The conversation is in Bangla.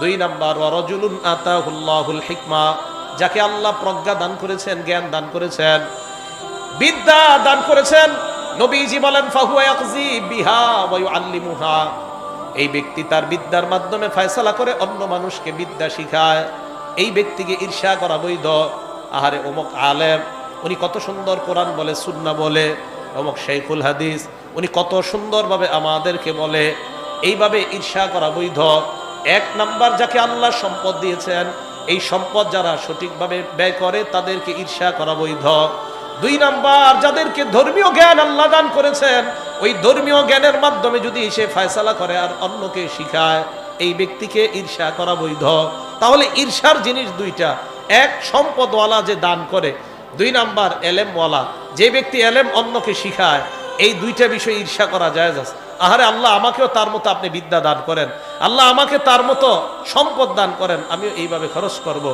দুই নাম্বার ওয়ারজুলুন আতাহুল্লাহুল হিকমা, যাকে আল্লাহ প্রজ্ঞা দান করেছেন, জ্ঞান দান করেছেন, বিদ্যা দান করেছেন, নবীজি বলেন বিহা ওয়া ইউআল্লিমুহা এই ব্যক্তি তার বিদ্যার মাধ্যমে ফয়সালা করে অন্য মানুষকে বিদ্যা শিখায়। এই ব্যক্তিকে ঈর্ষা করা বৈধ। আহারে, অমুক আলেম, উনি কত সুন্দর কোরআন বলে, সুন্না বলে, অমুক শেখুল হাদিস, উনি কত সুন্দরভাবে আমাদেরকে বলে, এইভাবে ঈর্ষা করা বৈধ। এক নাম্বার যাকে আল্লাহ সম্পদ দিয়েছেন, এই সম্পদ যারা সঠিকভাবে ব্যয় করে, তাদেরকে ঈর্ষা করা বৈধ। দুই নাম্বার, যাদেরকে ধর্মীয় জ্ঞান আল্লাহ দান করেছেন, ওই ধর্মীয় জ্ঞানের মাধ্যমে যদি সে ফয়সালা করে আর অন্যকে শিখায়, এই ব্যক্তিকে ঈর্ষা করা বৈধ। তাহলে ঈর্ষার জিনিস দুইটা। এক, সম্পদওয়ালা যে দান করে। দুই নাম্বার, এলেমওয়ালা। যে ব্যক্তি এলেম অন্যকে শিখায় এই দুইটা বিষয়ে ঈর্ষা করা যায় আহারে আল্লাহ আমাকেও তার মতো আপনি বিদ্যা দান করেন। আল্লাহ আমাকে তার মতো সম্পদ দান করেন। আমিও এইভাবে খরচ করব।